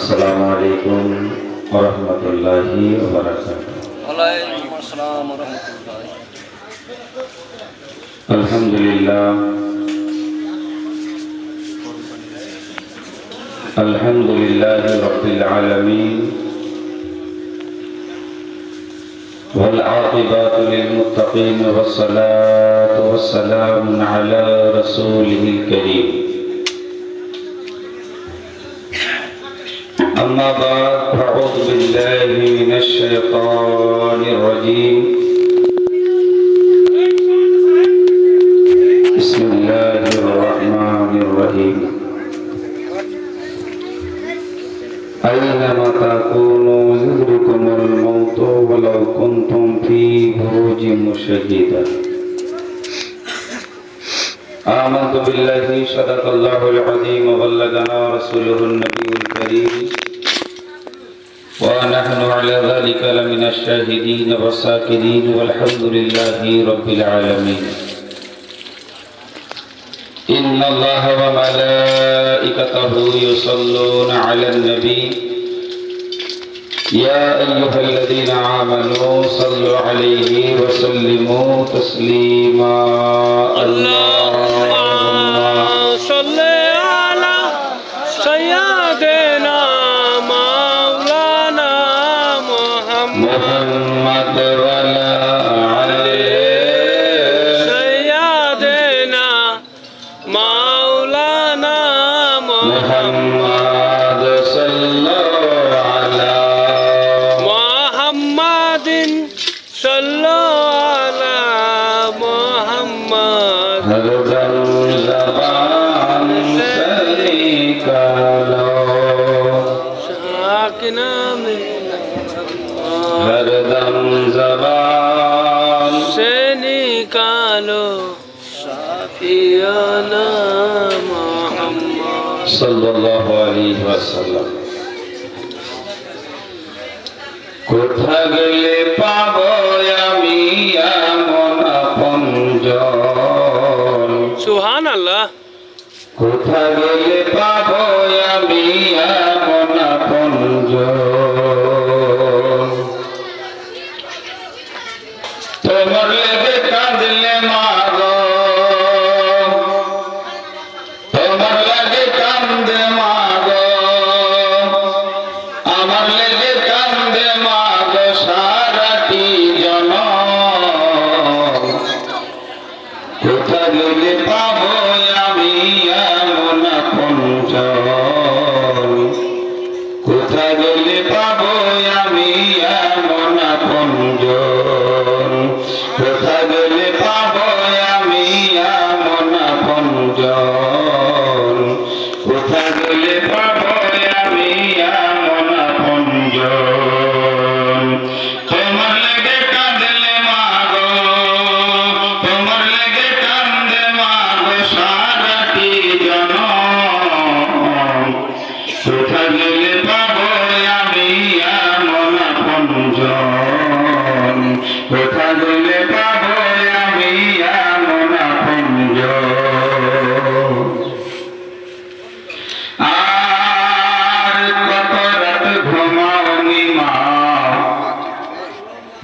السلام عليكم ورحمة الله وبركاته. وعليكم السلام ورحمة الله. الحمد لله. الحمد لله رب العالمين. والعاقبات للمتقين والصلاة والسلام على رسوله الكريم. أما بعد فأعوذ بالله من الشيطان الرجيم بسم الله الرحمن الرحيم أينما تكونوا يدركم الموت ولو كنتم في بروج مشيدة آمنت بالله صدق الله العظيم وبلغنا رسوله النبي الكريم ونحن على ذلك لمن الشاهدين والساكرين والحمد لله رب العالمين. إن الله وملائكته يصلون على النبي. يا أيها الذين آمنوا صلوا عليه وسلموا تسليما. اللهم صل Бога. কোথা গেলে পাব আমি এমন আপনজন? সুহান আল্লাহ কোথা গেলে এমন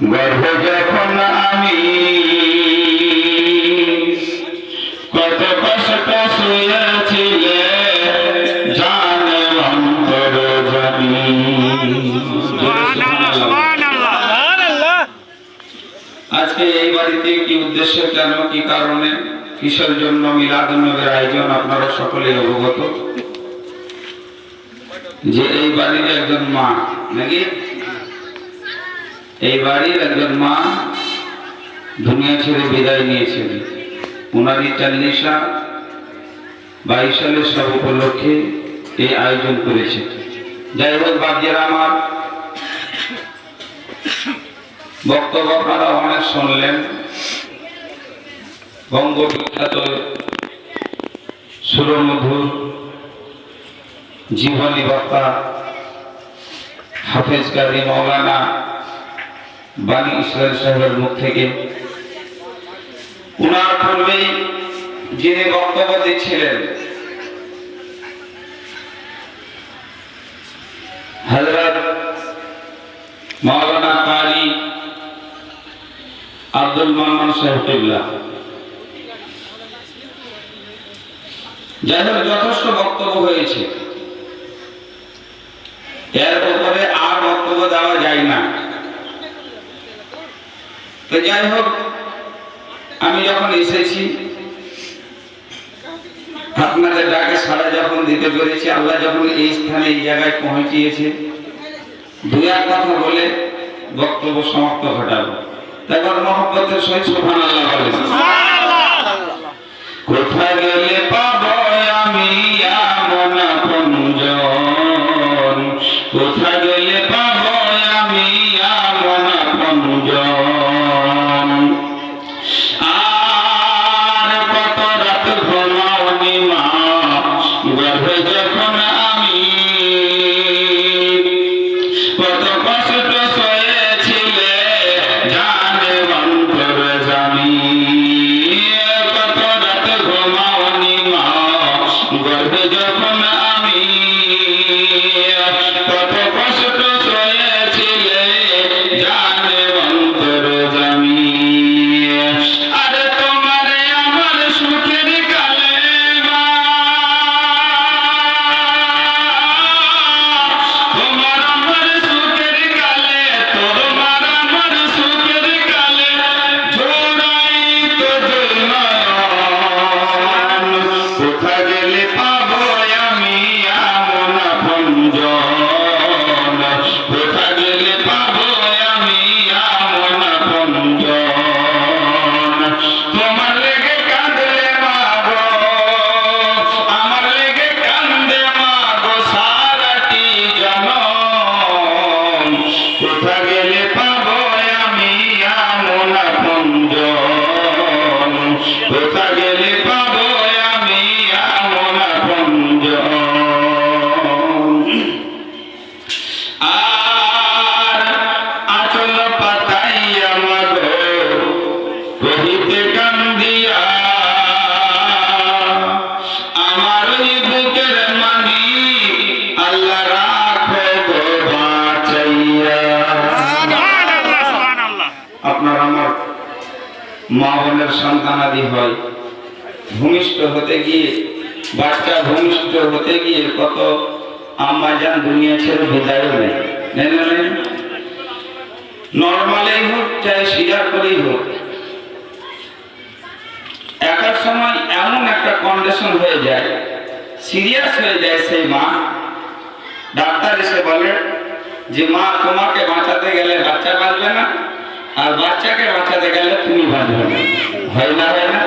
গর্ভ যখন আমি কত কষ্ট শুয়েছিলে জানে অন্তর জানি আজকে এই বাড়িতে কি উদ্দেশ্য কেন কি কারণে কিসের জন্য মিলাদ নবীর আয়োজন আপনারা সকলেই অবগত? যে এই বাড়ির একজন মা নাকি? এই বাড়ির একজন মা দুনিয়া ছেড়ে বিদায় নিয়েছেন। উনারই চাল্লিশা বাইশ সালের সব উপলক্ষে এই আয়োজন করেছে। যাই হোক বাদ্যেরা আমার বক্তব্য আপনারা অনেক শুনলেন। বঙ্গবিখ্যাত সুরমধুর জীবনী বক্তা হাফেজ কাজী মৌলানা বাণী ইসরায়েল সাহেবের মুখ থেকে। উনার পূর্বেই যিনি বক্তব্য দিচ্ছিলেন হজরত মৌলানা কারি আব্দুল মান্নান সাহেবুল্লাহ যাই হোক যথেষ্ট বক্তব্য হয়েছে। এর উপরে আর বক্তব্য দেওয়া যায় না। তো যাই হোক আমি যখন এসেছি আপনাদের ডাকে সারা যখন দিতে পেরেছি আল্লাহ যখন এই স্থানে এই জায়গায় পৌঁছিয়েছে দু এক কথা বলে বক্তব্য সমাপ্ত ঘটাবো তারপর মহব্বতের সহিত সোফান আল্লাহ বলেন কোথায় গেলে ভূমিষ্ঠ হতে গিয়ে, বাচ্চা ভূমিষ্ঠ হতে গিয়ে কত আম্মা যান দুনিয়া ছেড়ে বিদায় নেই নর্মালেই হোক, চাই সিজার করেই হোক। একার সময় এমন একটা কন্ডিশন হয়ে যায় সিরিয়াস হয়ে যায় সেই মা। ডাক্তার এসে বলে যে, মা, তোমাকে বাঁচাতে গেলে বাচ্চা বাঁচবে না, আর বাচ্চাকে বাঁচাতে গেলে তুমি বাঁচবে না। হয় না হয় না?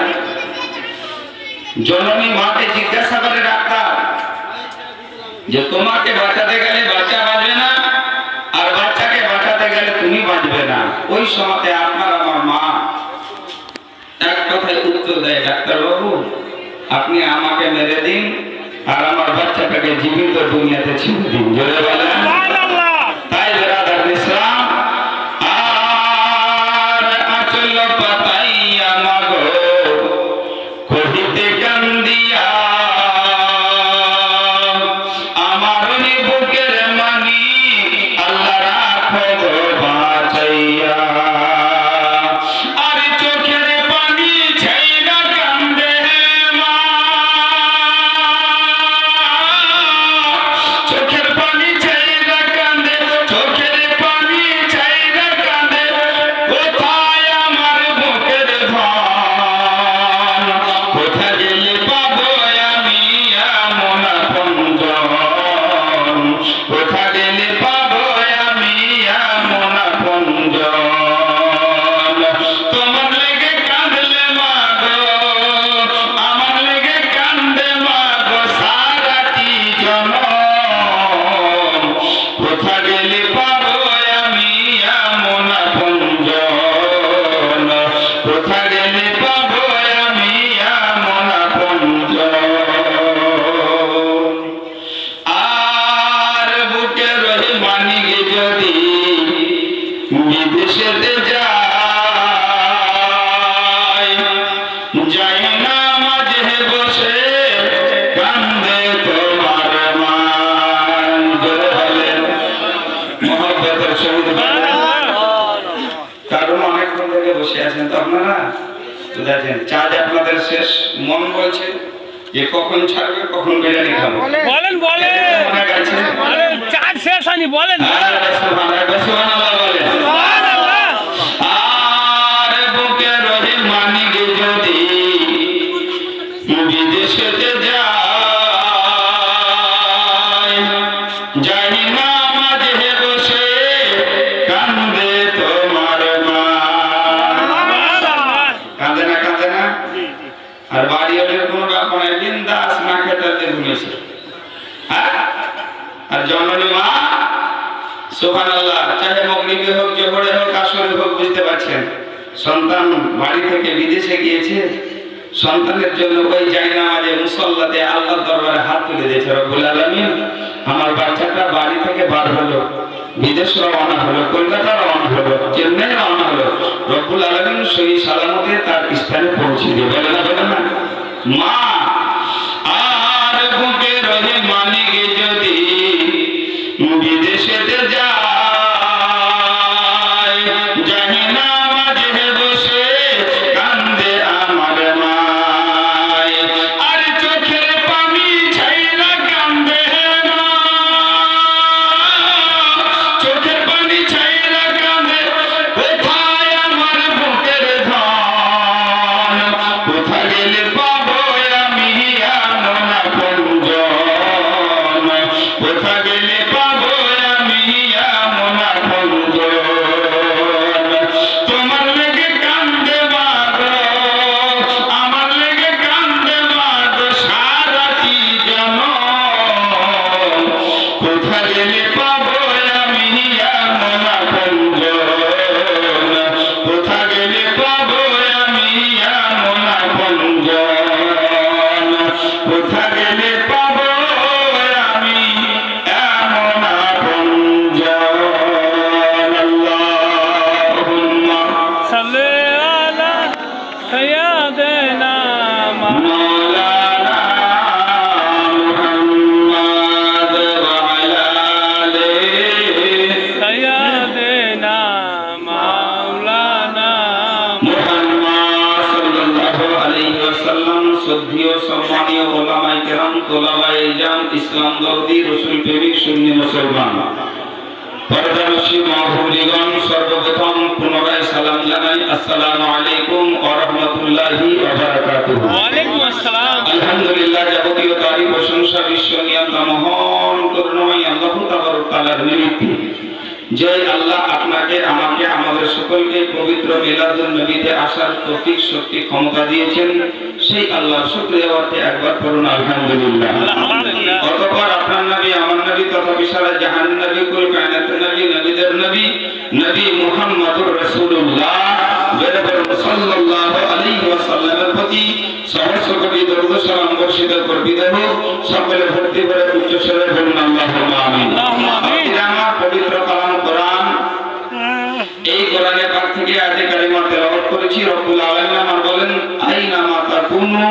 জননী মাকে জিজ্ঞাসা করে, ডাক্তার, যে তোমাকে বাঁচাতে গেলে বাচ্চা বাঁচবে না? আর বাচ্চাকে বাঁচাতে গেলে তুমি বাঁচবে না? ওই সময়তে আপনার আমার মা এক কথায় উত্তর দেয়, ডাক্তারবাবু, আপনি আমাকে মেরে দিন, আর আমার বাচ্চাটাকে জীবিত দুনিয়াতে ছেড়ে দিন। জোরে বলেন। আপনারা তো দেখেন চাঁদ আপনাদের শেষ মন বলছে যে কখন ছাড়বে কখন বিরিয়ানি খাব। বলেন বলেন। মনে গেছে বলেন চার শেষ হয়নি বলেন। বলেন। আর জননী মা সোহান আল্লাহ চাহে মগরিবে হোক, জোহরে হোক, আসরে হোক, বুঝতে পারছেন? সন্তান বাড়ি থেকে বিদেশে গিয়েছে, সন্তানের জন্য ওই জায়নামাজে, মুসল্লাতে আল্লাহ দরবারে হাত তুলে দিয়েছে, রব্বুল আলামিন। আমার বাচ্চাটা বাড়ি থেকে বার হলো, বিদেশ রওনা হলো, কলকাতা রওনা হলো, চেন্নাই রওনা হলো। রব্বুল আলামিন সেই সালামতে তার স্থানে পৌঁছে দিয়ে না, বলে না, মা ইসলাম দরদি রসুল প্রেমিক সুন্নি মুসলমান। সর্বপ্রথম পুনরায় সালাম জানাই। আসসালামু আলাইকুম ওয়া রাহমাতুল্লাহি ওয়া বারাকাতুহু। ওয়ালাইকুম আসসালাম। আলহামদুলিল্লাহ যাবতীয় তারিফ প্রশংসা বিশ্ব নিয়ন্তা মহান করুণাময় আল্লাহ তাবারক তাআলার নিমিত্তে। যে আল্লাহ আপনাকে আমাকে আমাদের সকলকে পবিত্র মিলাদুল নবীতে আসার প্রতীক শক্তি ক্ষমতা দিয়েছেন। সেই আল্লাহ শুকরিয়া অর্থে একবার করুন আলহামদুলিল্লাহ। অতপর আপনার নবী আমার নবী তথা বিশালা জাহান নবী কুল কায়নাতের নবী নবীদের নবী নবী মুহাম্মদুর রাসূলুল্লাহ। বেরবর সাল্লাল্লাহু আলাইহি ওয়াসাল্লামের প্রতি সহস্র কোটি দরুদ সালাম বর্ষিত করবিত হোক। সকলে ভক্তি করে উচ্চ স্বরে বলুন আল্লাহুম্মা আমিন। আল্লাহুম্মা আমিন। আজকে আমার পবিত্র কালাম কোরআন। এই কোরআনের পাক থেকে আয়াতে কারিমা তেলাওয়াত করেছি। রব্বুল আলামিন আমার বলেন আইনা মা তাকুনু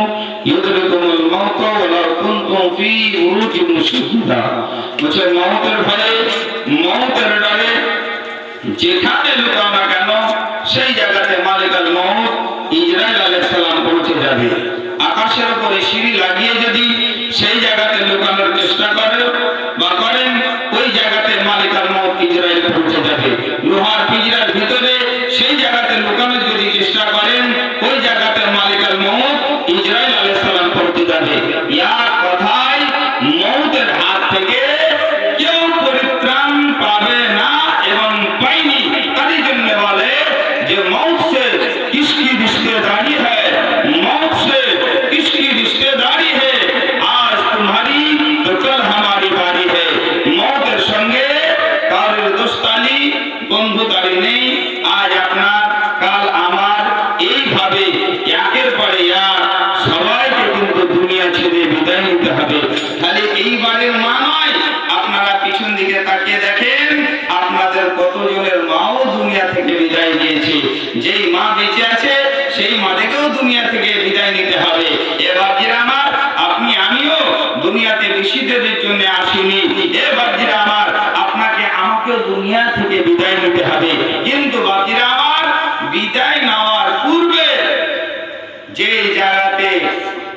ইউদরিকুমুল মাউত ওয়ালাউ কুনতুম ফি বুরুজিন মুশাদ্দাদা বলছে মওতের ভয়ে মওতের ডরে যেখানে লুকাও না সেই জায়গাতে মালিকাল মউত ইসরাইল আলাইহিস সালাম পৌঁছে যাবে। আকাশের উপরে সিঁড়ি লাগিয়ে যদি সেই জায়গাতে লুকানোর চেষ্টা করে বা করেন, ওই জায়গাতে মালিকাল মউত ইসরাইল পৌঁছে যাবে। লোহার পিজরার ভিতরে সেই জায়গাতে লুকানোর যদি চেষ্টা করেন, ওই জায়গাতে মালিকাল মউত ইসরাইল আলাইহিস সালাম পৌঁছে যাবে। ইয়া কাল আমার এইভাবে, একের পরে এক, সবাইকে কিন্তু দুনিয়া ছেড়ে বিদায় নিতে হবে। খালি এইবারের মা নয়, আপনারা পিছন দিকে তাকিয়ে দেখেন, আপনাদের কতজনের মাও দুনিয়া থেকে বিদায় নিয়েছে। যেই মা বেঁচে আছে, সেই মাদেরকেও দুনিয়া থেকে বিদায় নিতে হবে। এবার আমার, আপনি আমিও দুনিয়াতে দিনের জন্য আসিনি। এবার আমার, আপনাকে আমাকে আপনাকেও দুনিয়া থেকে বিদায় নিতে হবে। কিন্তু বাকিরা আমার বিদায় নেওয়ার পূর্বে যে জায়গাতে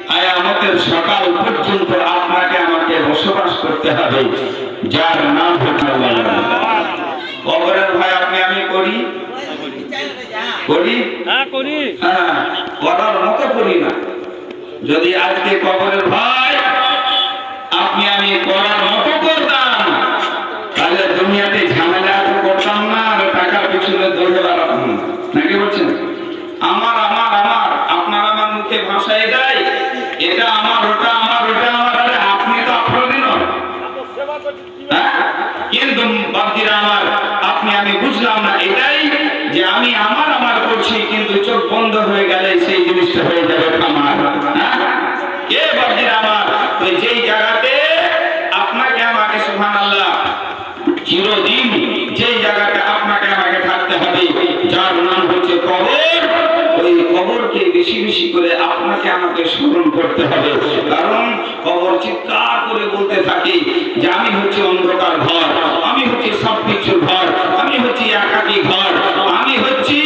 আয়ামতের সকাল পর্যন্ত আপনাকে আমাকে বসবাস করতে হবে যার নাম। কবরের ভয় আপনি আমি করি? করি? হ্যাঁ করি। হ্যাঁ করার মতো করি না। যদি আজকে কবরের ভয় আপনি আমি করার মতো করতাম তাহলে দুনিয়াতে ঝামেলা নাকি বলছেন, আমার আমার আমার, আপনার আমার মুখে ভাষা এটাই এটা আমার, ওটা আমার ওটা আমার, আরে আপনি তো আপনারই নয় হ্যাঁ? কিন্তু বাকিরা আমার, আপনি, আমি বুঝলাম না এটাই যে আমি আমার আমার করছি, কিন্তু চোখ বন্ধ হয়ে গেলে সেই জিনিসটা হয়ে যাবে আমার হ্যাঁ? কে বাকিরা আমার তো যেই জায়গাতে আপনাকে আমাকে সুহান আল্লাহ চিরদিন যেই জায়গাতে আপনাকে আমাকে থাকতে হবে, যার কবর ওই কবরকে বেশি বেশি করে আপনাকে আমাকে স্মরণ করতে হবে। কারণ কবর চিৎকার করে বলতে থাকে যে আমি হচ্ছে অন্ধকার ঘর, আমি হচ্ছে সব কিছুর ঘর, আমি হচ্ছে একাকী ঘর, আমি হচ্ছি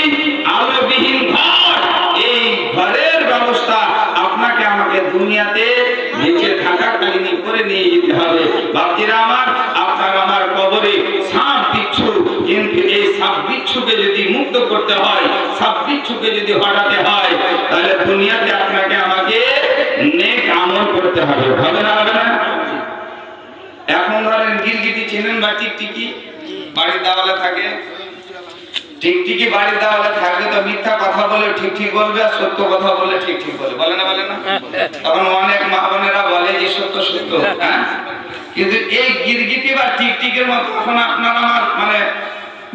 আলোবিহীন ঘর। এই ঘরের ব্যবস্থা আপনাকে আমাকে দুনিয়াতে বেঁচে থাকাকালীন করে নিয়ে যেতে হবে। বাকিরা আমার, আপনার আমার কবরে সাপ বিচ্ছু কিন্তু এই সাপ করতে হয় সাপ বিচ্ছুকে যদি হটাতে হয়, তাহলে দুনিয়াতে আপনাকে আমাকে নেক আমল করতে হবে। হবে না হবে না? এখন ধরেন গিরগিটি চেনেন বা টিকটিকি? বাড়ির দেওয়ালে থাকে। টিকটিকি বাড়ির দেওয়ালে থাকলে তো মিথ্যা কথা বলে ঠিক ঠিক বলবে আর সত্য কথা বলে ঠিক ঠিক বলে। বলে না বলে না? তখন অনেক মা বোনেরা বলে যে সত্য সত্য হ্যাঁ? কিন্তু এই গিরগিটি বা টিকটিকের মতো এখন আপনার আমার মানে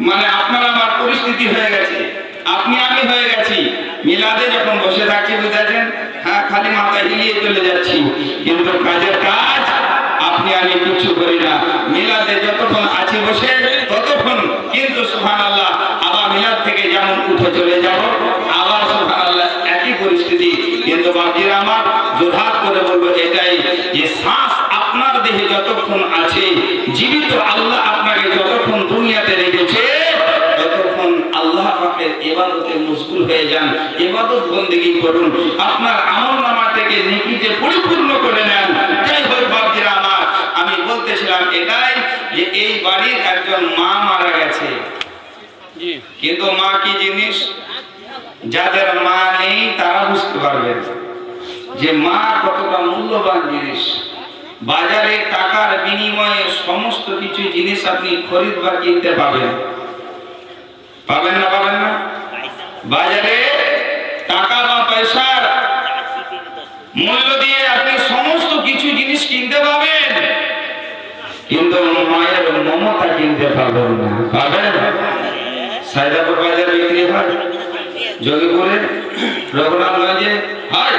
মানে আপনার আমার পরিস্থিতি হয়ে গেছে। আপনি আমি হয়ে গেছি। মিলাদে যখন বসে থাকছি বুঝেছেন? হ্যাঁ খালি মাথা হিলিয়ে চলে যাচ্ছি। কিন্তু কাজের কাজ আপনি আমি কিচ্ছু করি না। মিলাদে যতক্ষণ আছি বসে, ততক্ষণ কিন্তু সুহান আল্লাহ আবার মিলাদ থেকে যেমন উঠে চলে যাব, আবার সুহান আল্লাহ একই পরিস্থিতি। কিন্তু বাকিরা আমার জোরহাত করে বলব, এটাই যে যতক্ষণ আছে জীবিত আল্লাহ আপনাকে যতক্ষণ দুনিয়াতে রেখেছে ততক্ষণ আল্লাহ পাকের এবাদতে মুশকুল হয়ে যান। এবাদত বন্দেগী করুন। আপনার আমল নামা থেকে নেকিতে পরিপূর্ণ করে নেন। যাই হোক বাপজিরা আমার আমি বলতেছিলাম এটাই যে এই বাড়ির একজন মা মারা গেছে। কিন্তু মা কি জিনিস? যাদের মা নেই তারা বুঝতে পারবেন যে মা কতটা মূল্যবান জিনিস। বাজারে টাকার বিনিময়ে সমস্ত কিছু জিনিস আপনি খরিদ বা কিনতে পাবেন। পাবেন না পাবেন না? বাজারে টাকা বা পয়সার মূল্য দিয়ে আপনি সমস্ত কিছু জিনিস কিনতে পাবেন। কিন্তু মায়ের মমতা কিনতে পারবেন না। পাবেন সাইদাপুর বাজার বিক্রি হয়। যোগীপুরে, রঘুনাথগঞ্জে হয়।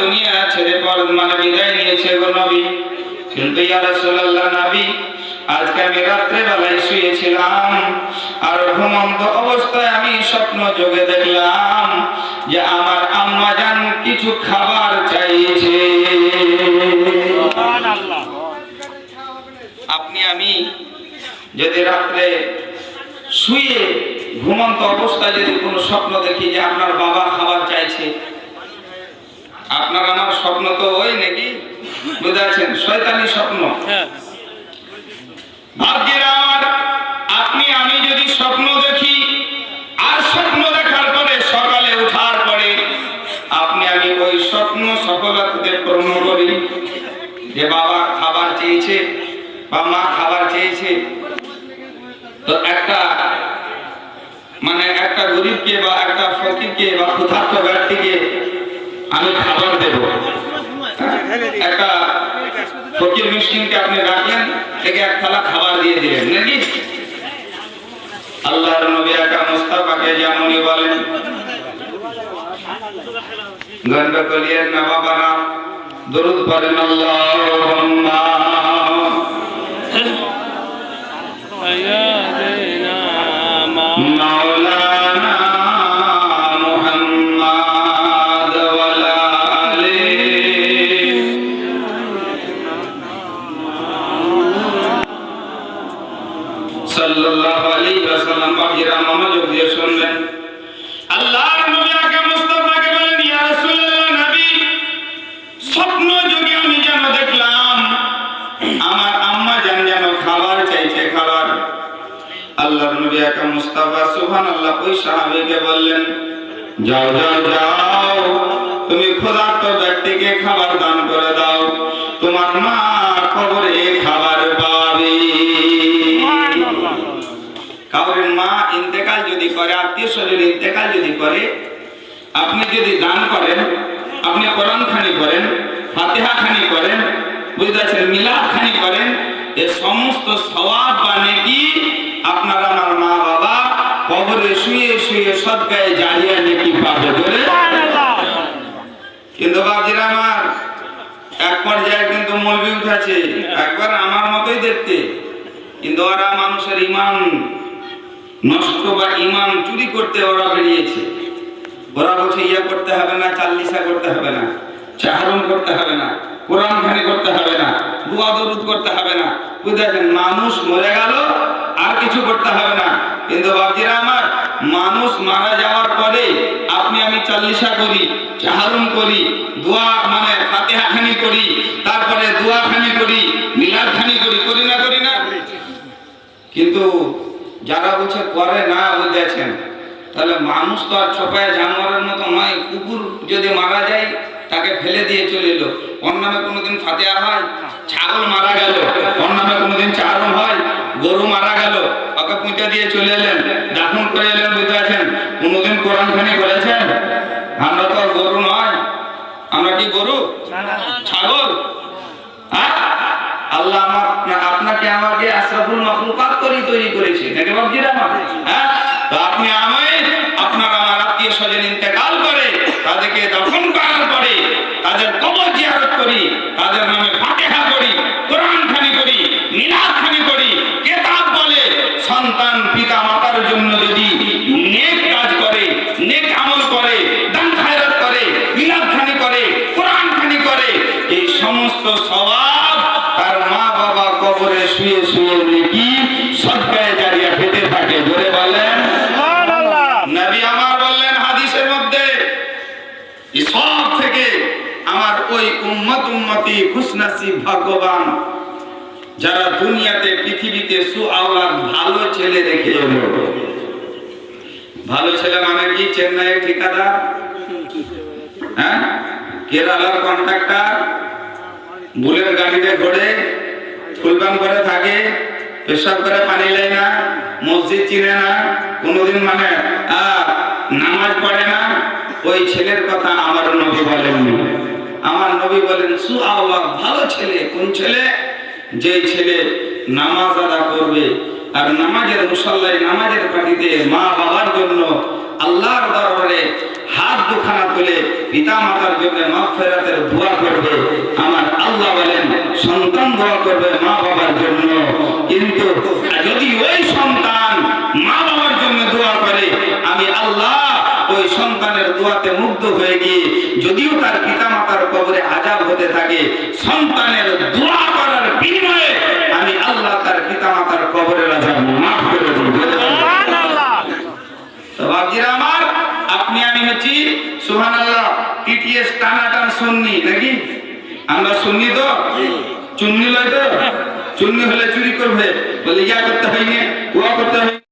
দুনিয়া ছেড়ে পর মানে বিদায় নিয়েছে গো নবী। কিন্তু ইয়া রাসূলুল্লাহ নবী আজকে আমি রাত্রে বেলায় শুয়েছিলাম আর ঘুমন্ত অবস্থায় আমি স্বপ্ন যোগে দেখলাম যে আমার আম্মাজান কিছু খাবার চাইছে। আপনি আমি যদি রাত্রে শুয়ে ঘুমন্ত অবস্থায় যদি কোনো স্বপ্ন দেখি যে আপনার বাবা খাবার চাইছে আপনার আমার স্বপ্ন তো ওই নাকি? বুঝাচ্ছেন শয়তানি স্বপ্ন। হ্যাঁ। আপনি আমি যদি স্বপ্ন দেখি আর স্বপ্ন দেখার পরে সকালে পরে আপনি আমি ওই স্বপ্ন সফলতাতে পূর্ণ করি। যে বাবা খাবার চেয়েছে বা মা খাবার চেয়েছে তো একটা মানে একটা গরিবকে বা একটা ফকিরকে বা ক্ষুধার্ত ব্যক্তিকে আমি খাবার দেব। একটা ফকির মিসকিনকে আপনি রাখলেন থেকে এক থালা খাবার দিয়ে দিলেন। নাকি? আল্লাহর নবী একা মুস্তাফাকে যেমনই বলেন গন্ডকলিয়ের না বাবারা, দরুদ পড়েন আল্লাহুম্মা। মাওলানা আল্লাহর নবী আকা মুস্তাফা, সুবহানাল্লাহ, ওই সাহাবীকে বললেন, যাও যাও যাও, তুমি ক্ষুধার্ত ব্যক্তিকে খাবার দান করে দাও, তোমার মা কবরে খাবার পাবে। কাউরের মা ইন্তেকাল যদি করে, আত্মীয় স্বজন ইন্তেকাল যদি করে, আপনি যদি দান করেন, আপনি কোরআন খানি করেন ফাতেহা খানি করেন, বুঝতে পারছেন মিলাদ খানি করেন এ সমস্ত সওয়াব বা নেকি আপনার আমার মা বাবা কবরে শুয়ে শুয়ে সদকায় জারিয়া নেকি পাবে বলে কিন্তু বাবজিরা আমার, এক পর্যায়ে কিন্তু মলবি উঠেছে, একবার আমার মতোই দেখতে। কিন্তু ওরা মানুষের ইমান নষ্ট বা ইমান চুরি করতে ওরা বেরিয়েছে। ওরা বলছে, ইয়া করতে হবে না, চাল্লিশা করতে হবে না চাহরম করতে হবে না কোরআন খানি করতে হবে না, দুয়া, দরুদ করতে হবে না বুঝতে মানুষ মরে গেল, আর কিছু করতে হবে না। কিন্তু বাবজিরা আমার, মানুষ মারা যাওয়ার পরে আপনি আমি চাল্লিশা করি চাহরম করি, দোয়া মানে ফাতেহা খানি করি, তারপরে দোয়া খানি করি মিলাদ খানি করি করি না করি না। কিন্তু যারা বলছে করে না বুঝেছেন তাহলে মানুষ তো আর ছোপায় জানোয়ারের মতো নয়, কুকুর যদি মারা যায় তাকে ফেলে দিয়ে চলে এলো। ওর নামে কোনোদিন ফাতেহা হয়, ছাগল মারা গেল। ওর নামে কোনোদিন চারণ হয়, গরু মারা গেল। ওকে পুঁতে দিয়ে চলে এলেন, দাফন করে এলেন, বুঝতে আছেন কোনোদিন কোরআন খানি করেছেন আমরা তো গরু নয়। আমরা কি গরু? ছাগল? হ্যাঁ? আল্লাহ আমার আপনাকে আমাকে আশরাফুল মাখলুকাত করে তৈরি করেছে। নাকি বাবজিরা হ্যাঁ? তো আপনি আমায় আপনার আমার আত্মীয় স্বজন ইন্তেকাল তাদেরকে দফন করার পরে তাদের কবর জিয়ারত করি, তাদের নামে ফাতিহা করি কোরআন খানি করি মিলাদ খানি করি কেতাব বলে, সন্তান পিতা মাতার জন্য যদি নেক কাজ করে, নেক আমল করে, দান খায়রাত করে, মিলাদ খানি করে, কোরআন খানি করে, এই সমস্ত স্বভাব তার মা বাবা কবরে শুয়ে শুয়ে নেকি সদকায় জারিয়া পেতে থাকে জোরে বলেন নবী আমার বললেন হাদিসের মধ্যে এই সব থেকে আমার ওই উম্মত উম্মতি খুশনাসিব ভাগ্যবান। যারা দুনিয়াতে, পৃথিবীতে সু আওলাদ ভালো ছেলে রেখে এলো ভালো ছেলে মানে কি? চেন্নাইয়ের ঠিকাদার? হ্যাঁ? কেরালার কন্ট্রাক্টর? বুলের গাড়িতে ঘোরে ফুলবান করে থাকে? পেশাব করে পানি নেয় না? মসজিদ চিনে না? কোনোদিন মানে নামাজ পড়ে না? ওই ছেলের কথা আমার নবী বলেননি। আমার নবী বলেন সু ভালো ছেলে, কোন ছেলে? যে ছেলে নামাজ আদা করবে আর নামাজের মুসল্লায় নামাজের পাটিতে মা বাবার জন্য আল্লাহর দরবারে হাত দুখানা তুলে পিতা মাতার জন্য মাগফিরাতের দোয়া করবে। আমার আল্লাহ বলেন, সন্তান দোয়া করবে মা বাবার জন্য। কিন্তু যদি ওই সন্তান মা বাবার জন্য দোয়া করে, আমি আল্লাহ ওই সন্তানের দোয়াতে মুগ্ধ হয়ে গিয়ে যদিও তার পিতা মাতার কবরে আজাব হতে থাকে সন্তানের দোয়া করার বিনিময়ে আমি আল্লাহ তার পিতা মাতার কবরের আজাব মাফ করে দিই আমার আপনি আমি হচ্ছি সুহান আল্লাহ টিটিএস টানাটান সুন্নি নাকি? আমরা সুন্নি তো? চুন্নি লয় তো? চুন্নি হলে চুরি করবে। বলে ইয়া করতে হয়নি ওয়া করতে হয়